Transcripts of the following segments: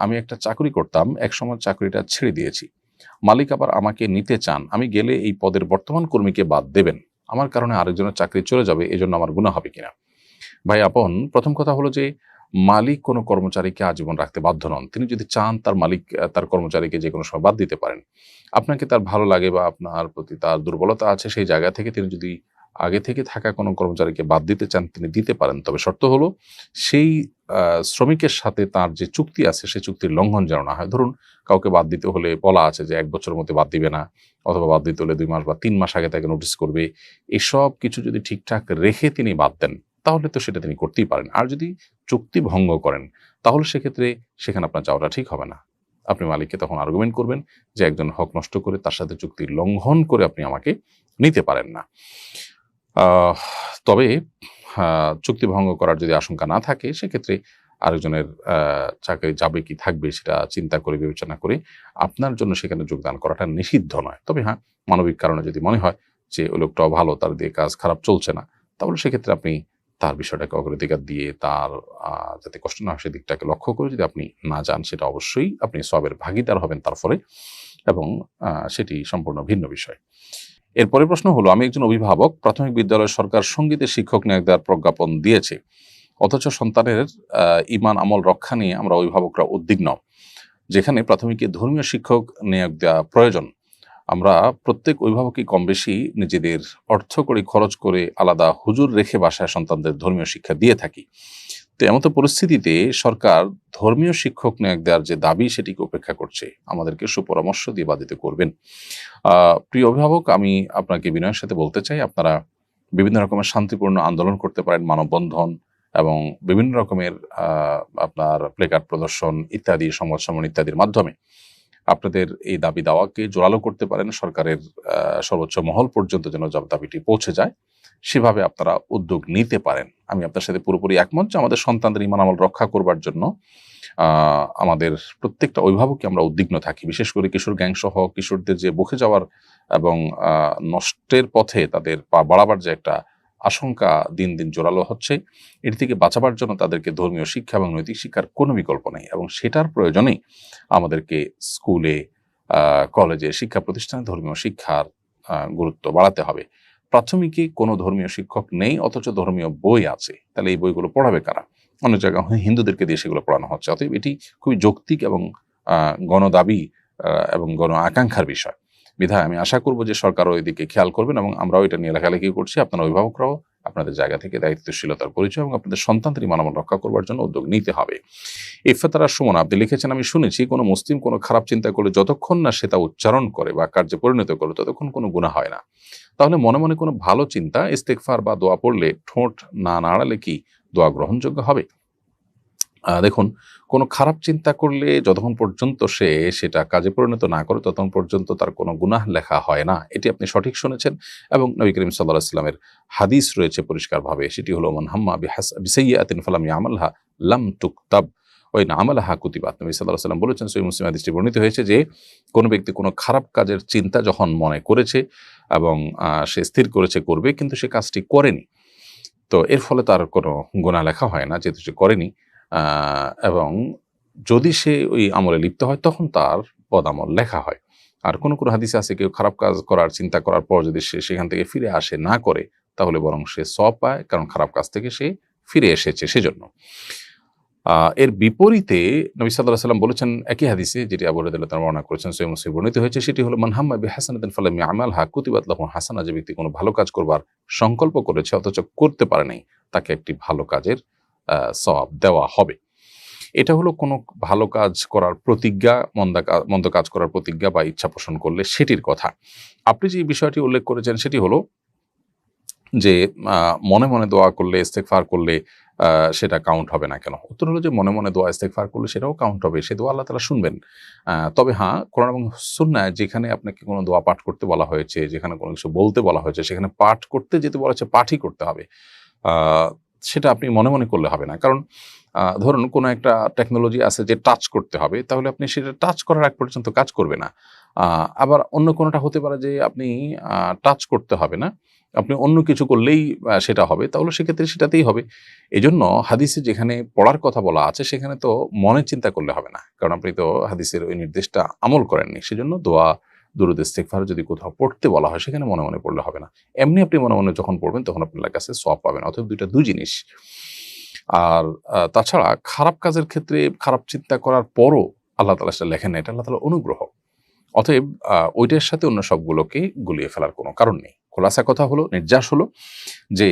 আমি একটা চাকরি করতাম, একসময় চাকরিটা ছেড়ে দিয়েছি। মালিক আবার আমাকে নিতে চান, আমি গেলে এই পদের বর্তমান কর্মীকে বাদ দেবেন। আমার কারণে আরেকজনের চাকরি চলে যাবে, এজন্য আমার গুণা হবে কিনা? ভাই আপন, প্রথম কথা হলো যে, মালিক কোনো কর্মচারীকে আজীবন রাখতে বাধ্য নন। তিনি যদি চান তার মালিক, তার কর্মচারীকে যে কোনো সময় বাদ দিতে পারেন। আপনাকে তার ভালো লাগে বা আপনার প্রতি তার দুর্বলতা আছে, সেই জায়গা থেকে তিনি যদি আগে থেকে থাকা কোনো কর্মচারীকে বাদ দিতে চান, তিনি দিতে পারেন। তবে শর্ত হলো, সেই শ্রমিকের সাথে তার যে চুক্তি আছে সেই চুক্তির লঙ্ঘন যেন না হয়। ধরুন, কাউকে বাদ দিতে হলে বলা আছে যে এক বছরের মধ্যে বাদ দিবে না, অথবা বাদ দিতে হলে দুই মাস বা তিন মাস আগে তাকে নোটিস করবে। এসব কিছু যদি ঠিকঠাক রেখে তিনি বাদ দেন, তাহলে তো সেটা তিনি করতেই পারেন। আর যদি চুক্তি ভঙ্গ করেন, তাহলে সেক্ষেত্রে সেখানে আপনার যাওয়াটা ঠিক হবে না। আপনি মালিককে তখন আর্গুমেন্ট করবেন যে একজন হক নষ্ট করে তার সাথে চুক্তি লঙ্ঘন করে আপনি আমাকে নিতে পারেন না। তবে চুক্তি ভঙ্গ করার যদি আশঙ্কা না থাকে, সেক্ষেত্রে আরেকজনের চাকরি যাবে কি থাকবে সেটা চিন্তা করে, বিবেচনা করে আপনার জন্য সেখানে যোগদান করাটা নিষিদ্ধ নয়। তবে হ্যাঁ মানবিক কারণে যদি মনে হয় যে ওই লোকটাও ভালো, তার দিয়ে কাজ খারাপ চলছে না, তাহলে সেক্ষেত্রে আপনি তার বিষয়টাকে অগ্রাধিকার দিয়ে তার যাতে কষ্ট না হয় সেদিকটাকে লক্ষ্য করে যদি আপনি না যান, সেটা অবশ্যই আপনি সবের ভাগিদার হবেন তার ফলে এবং সেটি সম্পূর্ণ ভিন্ন বিষয়। এরপরে প্রশ্ন হলো, আমি একজন অভিভাবক, প্রাথমিক বিদ্যালয়ের সরকার সঙ্গীতের শিক্ষক নিয়োগ দেওয়ার প্রজ্ঞাপন দিয়েছে। অথচ সন্তানের ইমান আমল রক্ষা নিয়ে আমরা অভিভাবকরা উদ্বিগ্ন, যেখানে প্রাথমিকে ধর্মীয় শিক্ষক নিয়োগ দেওয়া প্রয়োজন। আমরা প্রত্যেক অভিভাবকই কম বেশি নিজেদের অর্থ করে খরচ করে আলাদা হুজুর রেখে বাসায় সন্তানদের ধর্মীয় শিক্ষা দিয়ে থাকি। তো এমতো পরিস্থিতিতে সরকার ধর্মীয় শিক্ষক নিয়োগ দেওয়ার যে দাবি, সেটিকে উপেক্ষা করছে। আমাদেরকে সুপরামর্শ দিয়ে বাধিত করবেন। প্রিয় অভিভাবক, আমি আপনাকে বিনয়ের সাথে বলতে চাই, আপনারা বিভিন্ন রকমের শান্তিপূর্ণ আন্দোলন করতে পারেন, মানববন্ধন এবং বিভিন্ন রকমের আপনার প্লেকার্ড প্রদর্শন ইত্যাদি, সংবাদ সম্মেলন ইত্যাদির মাধ্যমে আপনাদের এই দাবি দাওয়াকে জোরালো করতে পারেন। সরকারের সর্বোচ্চ মহল পর্যন্ত যেন দাবিটি পৌঁছে যায়। সেভাবে আপনারা উদ্যোগ নিতে পারেন। আমি আপনার সাথে পুরোপুরি একমত যে আমাদের সন্তানদের ইমান আমল রক্ষা করবার জন্য আমাদের প্রত্যেকটা অভিভাবককে আমরা উদ্বিগ্ন থাকি। বিশেষ করে কিশোর গ্যাং সহ কিশোরদের যে বকে যাওয়ার এবং নষ্টের পথে তাদের পা বাড়াবার যে একটা আশঙ্কা দিন দিন জোরালো হচ্ছে, এর থেকে বাঁচাবার জন্য তাদেরকে ধর্মীয় শিক্ষা এবং নৈতিক শিক্ষার কোনো বিকল্প নেই এবং সেটার প্রয়োজনেই আমাদেরকে স্কুলে কলেজে শিক্ষা প্রতিষ্ঠানে ধর্মীয় শিক্ষার গুরুত্ব বাড়াতে হবে। প্রাথমিকে কোনো ধর্মীয় শিক্ষক নেই, অথচ ধর্মীয় বই আছে। তাহলে এই বইগুলো পড়াবে কারা? অন্য জায়গায় হিন্দুদেরকে দিয়ে সেগুলো পড়ানো হচ্ছে। অতএব এটি খুবই যৌক্তিক এবং গণদাবি এবং গণ আকাঙ্ক্ষার বিষয়। বিধায় আমি আশা করব যে সরকারও ওই দিকে খেয়াল করবেন এবং আমরাও এটা নিয়ে লেখালেখি করছি। আপনার অভিভাবকরাও আপনাদের জায়গা থেকে দায়িত্বশীলতার পরিচয় এবং আপনাদের সন্তানদের মানবন রক্ষা করবার জন্য উদ্যোগ নিতে হবে। ইফতারা সুমন, আপনি লিখেছেন, আমি শুনেছি, কোনো মুসলিম কোনো খারাপ চিন্তা করলে যতক্ষণ না সে তা উচ্চারণ করে বা কার্যে পরিণত করে ততক্ষণ কোনো গুণা হয় না। তাহলে মনে মনে কোনো ভালো চিন্তা ইস্তেকফার বা দোয়া পড়লে ঠোঁট না নাড়ালে কি দোয়া গ্রহণযোগ্য হবে? দেখুন, কোনো খারাপ চিন্তা করলে যতক্ষণ পর্যন্ত সে সেটা কাজে পরিণত না করে, ততক্ষণ পর্যন্ত তার কোনো গুনাহ লেখা হয় না। এটি আপনি সঠিক শুনেছেন এবং নবী করিম সাল্লাহ ইসলামের হাদিস রয়েছে পরিষ্কারভাবে। সেটি হলো, মন হাম্মা বিসাইয়াতিন ফালাম ইয়ামালহা লাম তুকতাব। ওই না আমালাহা কুতিবাত। নবী সাল্লাহ সাল্লাম বলেছেন সই মুসলিম হাদিসটি বর্ণিত হয়েছে যে, কোনো ব্যক্তি কোনো খারাপ কাজের চিন্তা যখন মনে করেছে এবং সে স্থির করেছে, করবে, কিন্তু সে কাজটি করেনি। তো এর ফলে তার কোনো গোনা লেখা হয় না, যেহেতু সে করেনি। এবং যদি সে ওই আমলে লিপ্ত হয়, তখন তার বদামল লেখা হয়। আর কোনো কোনো হাদিসে আছে, কেউ খারাপ কাজ করার, চিন্তা করার পর যদি সে সেখান থেকে ফিরে আসে, না করে, তাহলে বরং সে সব পায়, কারণ খারাপ কাজ থেকে সে ফিরে এসেছে সেজন্য। এর বিপরীতে নবী সাল্লাহ সাল্লাম বলেছেন একই হাদিসে যেটি আবু তাআলা বর্ণনা করেছেন সৈয়দ মুসলিম বর্ণিত হয়েছে, সেটি হলো, মান হাম্মা বিহাসানাতিন ফালাম ইয়ামাল হা কুতিবাত লাহু হাসানা, যে ব্যক্তি কোনো ভালো কাজ করবার সংকল্প করেছে, অথচ করতে পারে নাই, তাকে একটি ভালো কাজের সওয়াব দেওয়া হবে। এটা হলো কোনো ভালো কাজ করার প্রতিজ্ঞা, মন্দা মন্দ কাজ করার প্রতিজ্ঞা বা ইচ্ছা পোষণ করলে সেটির কথা। আপনি যে বিষয়টি উল্লেখ করেছেন, সেটি হলো যে মনে মনে দোয়া করলে ইস্তেকফার করলে সেটা কাউন্ট হবে না কেন? উত্তর হলো যে, মনে মনে দোয়া ইস্তেকফার করলে সেটাও কাউন্ট হবে। সে দোয়া আল্লাহ তালা শুনবেন। তবে হ্যাঁ কোরআন এবং সুন্নায় যেখানে আপনাকে কোনো দোয়া পাঠ করতে বলা হয়েছে, যেখানে কোনো কিছু বলতে বলা হয়েছে, সেখানে পাঠ করতে যেতে বলা হচ্ছে পাঠই করতে হবে। সেটা আপনি মনে মনে করলে হবে না। কারণ ধরুন কোনো একটা টেকনোলজি আছে যে টাচ করতে হবে, তাহলে আপনি সেটা টাচ করার আগ পর্যন্ত কাজ করবে না। আবার অন্য কোনোটা হতে পারে যে আপনি টাচ করতে হবে না। আপনি অন্য কিছু করলেই সেটা হবে, তাহলে সেক্ষেত্রে সেটাতেই হবে। এজন্য হাদিসে যেখানে পড়ার কথা বলা আছে, সেখানে তো মনে চিন্তা করলে হবে না। কারণ আপনি তো হাদিসের ওই নির্দেশটা আমল করেননি। সেজন্য দোয়া, দুরুদ, ইস্তেগফার যদি কোথাও পড়তে বলা হয়, সেখানে মনে মনে পড়লে হবে না। এমনি আপনি মনে মনে যখন পড়বেন, তখন আপনার কাছে সব পাবেন, অথবা দুইটা দুই জিনিস। আর তাছাড়া খারাপ কাজের ক্ষেত্রে খারাপ চিন্তা করার পরও আল্লাহ তালা সেটা লেখেন না। এটা আল্লাহ তালা অনুগ্রহ। অতএব ওইটার সাথে অন্য সবগুলোকে গুলিয়ে ফেলার কোনো কারণ নেই। খোলাসা কথা হলো, নির্যাস হলো যে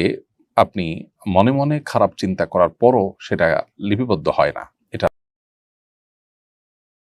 আপনি মনে মনে খারাপ চিন্তা করার পরও সেটা লিপিবদ্ধ হয় না। এটা